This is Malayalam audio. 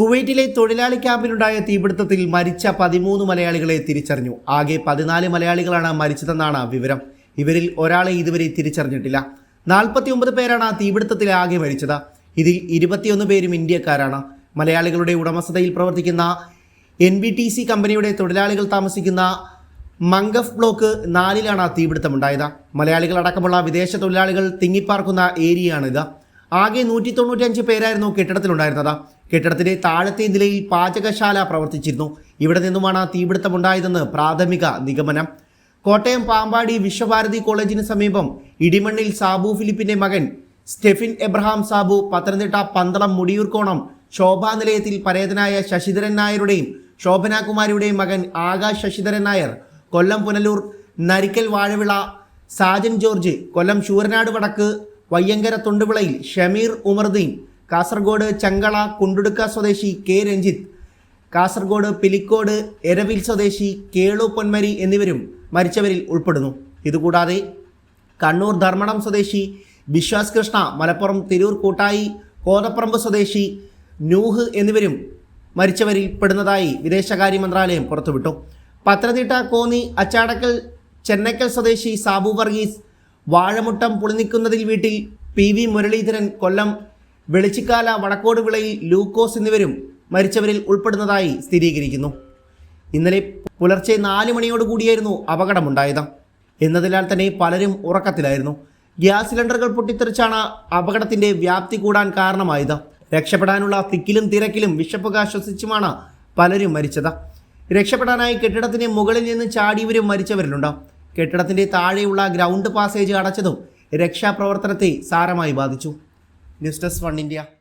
കുവൈറ്റിലെ തൊഴിലാളി ക്യാമ്പിലുണ്ടായ തീപിടുത്തത്തിൽ മരിച്ച പതിമൂന്ന് മലയാളികളെ തിരിച്ചറിഞ്ഞു. ആകെ പതിനാല് മലയാളികളാണ് മരിച്ചതെന്നാണ് വിവരം. ഇവരിൽ ഒരാളെ ഇതുവരെ തിരിച്ചറിഞ്ഞിട്ടില്ല. നാൽപ്പത്തി ഒമ്പത് പേരാണ് തീപിടുത്തത്തിൽ ആകെ മരിച്ചത്. ഇതിൽ ഇരുപത്തിയൊന്ന് പേരും ഇന്ത്യക്കാരാണ്. മലയാളികളുടെ ഉടമസ്ഥതയിൽ പ്രവർത്തിക്കുന്ന എൻ ബി ടി സി കമ്പനിയുടെ തൊഴിലാളികൾ താമസിക്കുന്ന മംഗഫ് ബ്ലോക്ക് നാലിലാണ് തീപിടുത്തമുണ്ടായത്. മലയാളികളടക്കമുള്ള വിദേശ തൊഴിലാളികൾ തിങ്ങിപ്പാർക്കുന്ന ഏരിയയാണിത്. ആകെ നൂറ്റി തൊണ്ണൂറ്റിയഞ്ച് പേരായിരുന്നു കെട്ടിടത്തിലുണ്ടായിരുന്നത്. കെട്ടിടത്തിന്റെ താഴത്തെ നിലയിൽ പാചകശാല പ്രവർത്തിച്ചിരുന്നു. ഇവിടെ നിന്നുമാണ് തീപിടുത്തമുണ്ടായതെന്ന് പ്രാഥമിക നിഗമനം. കോട്ടയം പാമ്പാടി വിശ്വഭാരതി കോളേജിന് സമീപം ഇടിമണ്ണിൽ സാബു ഫിലിപ്പിന്റെ മകൻ സ്റ്റെഫിൻ എബ്രഹാം സാബു പത്തനംതിട്ട പന്തളം മുടിയൂർക്കോണം ശോഭാ നിലയത്തിൽ പരേതനായ ശശിധരൻ നായരുടെയും ശോഭനാകുമാരിയുടെയും മകൻ ആകാശ് ശശിധരൻ നായർ കൊല്ലം പുനലൂർ നരിക്കൽ വാഴവിള സാജൻ ജോർജ് കൊല്ലം ശൂരനാട് വടക്ക് വയ്യങ്കര തൊണ്ടുവിളയിൽ ഷമീർ ഉമർദീൻ കാസർഗോഡ് ചങ്കള കുണ്ടുടുക്ക സ്വദേശി കെ രഞ്ജിത്ത് കാസർഗോഡ് പിലിക്കോട് എരവിൽ സ്വദേശി കേളു പൊന്മരി എന്നിവരും മരിച്ചവരിൽ ഉൾപ്പെടുന്നു. ഇതുകൂടാതെ കണ്ണൂർ ധർമ്മടം സ്വദേശി വിശ്വാസ് കൃഷ്ണ മലപ്പുറം തിരൂർ കൂട്ടായി കോതപ്പറമ്പ് സ്വദേശി നൂഹ് എന്നിവരും മരിച്ചവരിൽ പെടുന്നതായി വിദേശകാര്യ മന്ത്രാലയം പുറത്തുവിട്ടു. പത്തനംതിട്ട കോന്നി അച്ചാടക്കൽ ചെന്നൈക്കൽ സ്വദേശി സാബു വർഗീസ് വാഴമുട്ടം പുളിനിക്കുന്നതിൽ വീട്ടിൽ പി വി മുരളീധരൻ കൊല്ലം വെളിച്ചിക്കാല വടക്കോട് വിളയിൽ ലൂക്കോസ് എന്നിവരും മരിച്ചവരിൽ ഉൾപ്പെടുന്നതായി സ്ഥിരീകരിക്കുന്നു. ഇന്നലെ പുലർച്ചെ നാല് മണിയോടുകൂടിയായിരുന്നു അപകടമുണ്ടായത്. എന്നതിനാൽ തന്നെ പലരും ഉറക്കത്തിലായിരുന്നു. ഗ്യാസ് സിലിണ്ടറുകൾ പൊട്ടിത്തെറിച്ചാണ് അപകടത്തിന്റെ വ്യാപ്തി കൂടാൻ കാരണമായത്. രക്ഷപ്പെടാനുള്ള തിക്കിലും തിരക്കിലും വിഷപ്പുക ശ്വസിച്ചുമാണ് പലരും മരിച്ചത്. രക്ഷപ്പെടാനായി കെട്ടിടത്തിന് മുകളിൽ നിന്ന് ചാടിയവരും മരിച്ചവരിലുണ്ട്. കെട്ടിടത്തിന്റെ താഴെയുള്ള ഗ്രൗണ്ട് പാസേജ് അടച്ചതും രക്ഷാപ്രവർത്തനത്തെ സാരമായി ബാധിച്ചു. News desk one India